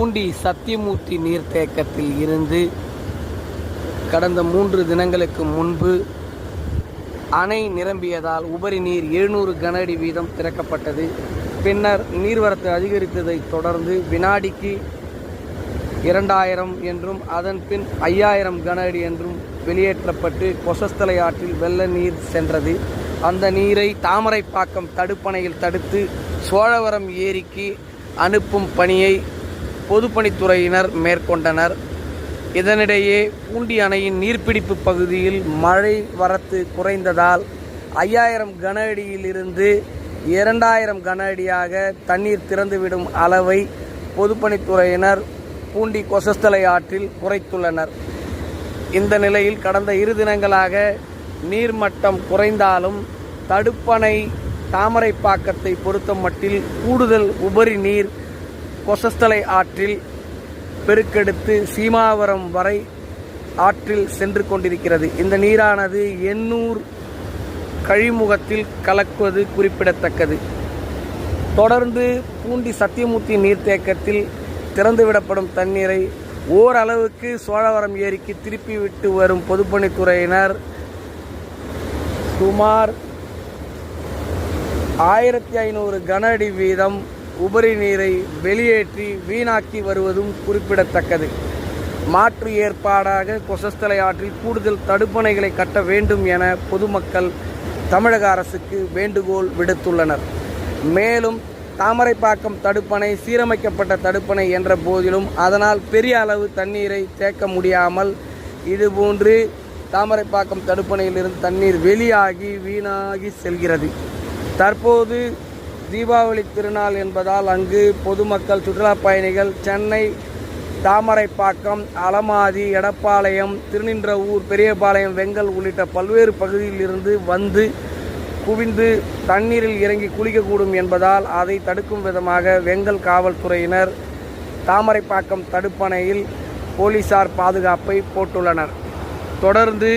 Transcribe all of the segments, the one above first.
பூண்டி சத்தியமூர்த்தி நீர்த்தேக்கத்தில் இருந்து கடந்த மூன்று தினங்களுக்கு முன்பு அணை நிரம்பியதால் உபரி நீர் எழுநூறு கன அடி வீதம் திறக்கப்பட்டது. பின்னர் நீர்வரத்து அதிகரித்ததைத் தொடர்ந்து வினாடிக்கு இரண்டாயிரம் என்றும் அதன் பின் ஐயாயிரம் கன அடி என்றும் வெளியேற்றப்பட்டு கொசஸ்தலை ஆற்றில் வெள்ள நீர் சென்றது. அந்த நீரை தாமரைப்பாக்கம் தடுப்பணையில் தடுத்து சோழவரம் ஏரிக்கு அனுப்பும் பணியை பொதுப்பணித்துறையினர் மேற்கொண்டனர். இதனிடையே பூண்டி அணையின் நீர்பிடிப்பு பகுதியில் மழை வரத்து குறைந்ததால் ஐயாயிரம் கன அடியிலிருந்து இரண்டாயிரம் கன அடியாக தண்ணீர் திறந்துவிடும் அளவை பொதுப்பணித்துறையினர் பூண்டி கொசஸ்தலை ஆற்றில் குறைத்துள்ளனர். இந்த நிலையில் கடந்த இரு தினங்களாக நீர்மட்டம் குறைந்தாலும் தடுப்பணை தாமரைப்பாக்கத்தை பொறுத்த மட்டில் கூடுதல் உபரி நீர் கொசஸ்தலை ஆற்றில் பெருக்கெடுத்து சீமாவரம் வரை ஆற்றில் சென்று கொண்டிருக்கிறது. இந்த நீரானது எண்ணூர் கழிமுகத்தில் கலக்குவது குறிப்பிடத்தக்கது. தொடர்ந்து பூண்டி சத்தியமூர்த்தி நீர்த்தேக்கத்தில் திறந்துவிடப்படும் தண்ணீரை ஓரளவுக்கு சோழவரம் ஏரிக்கு திருப்பி விட்டு வரும் பொதுப்பணித்துறையினர் சுமார் ஆயிரத்தி ஐநூறு கன அடி வீதம் உபரி நீரை வெளியேற்றி வீணாக்கி வருவதும் குறிப்பிடத்தக்கது. மாற்று ஏற்பாடாக கொசஸ்தலை ஆற்றில் கூடுதல் தடுப்பணைகளை கட்ட வேண்டும் என பொதுமக்கள் தமிழக அரசுக்கு வேண்டுகோள் விடுத்துள்ளனர். மேலும் தாமரைப்பாக்கம் தடுப்பணை சீரமைக்கப்பட்ட தடுப்பணை என்ற போதிலும் அதனால் பெரிய அளவு தண்ணீரை தேக்க முடியாமல் இதுபோன்று தாமரைப்பாக்கம் தடுப்பணையிலிருந்து தண்ணீர் வெளியாகி வீணாகி செல்கிறது. தற்போது தீபாவளி திருநாள் என்பதால் அங்கு பொதுமக்கள் சுற்றுலா பயணிகள் சென்னை தாமரைப்பாக்கம் அலமாதி எடப்பாளையம் திருநின்றவூர் பெரியபாளையம் வெங்கல் உள்ளிட்ட பல்வேறு பகுதியிலிருந்து வந்து குவிந்து தண்ணீரில் இறங்கி குளிக்கக்கூடும் என்பதால் அதை தடுக்கும் விதமாக வெங்கல் காவல்துறையினர் தாமரைப்பாக்கம் தடுப்பணையில் போலீசார் பாதுகாப்பை போட்டுள்ளனர். தொடர்ந்து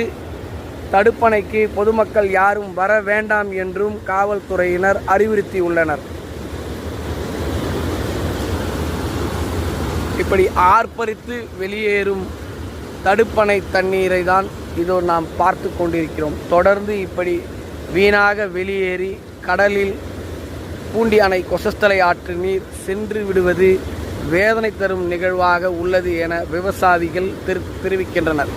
தடுப்பணைக்கு பொதுமக்கள் யாரும் வர வேண்டாம் என்றும் காவல்துறையினர் அறிவுறுத்தியுள்ளனர் இப்படி ஆர்ப்பரித்து வெளியேறும் தடுப்பணை தண்ணீரை தான் இதோ நாம் பார்த்து கொண்டிருக்கிறோம். தொடர்ந்து இப்படி வீணாக வெளியேறி கடலில் பூண்டி அணை கொசஸ்தலை ஆற்று நீர் சென்று விடுவது வேதனை தரும் நிகழ்வாக உள்ளது என விவசாயிகள் தெரி தெரிவிக்கின்றனர்.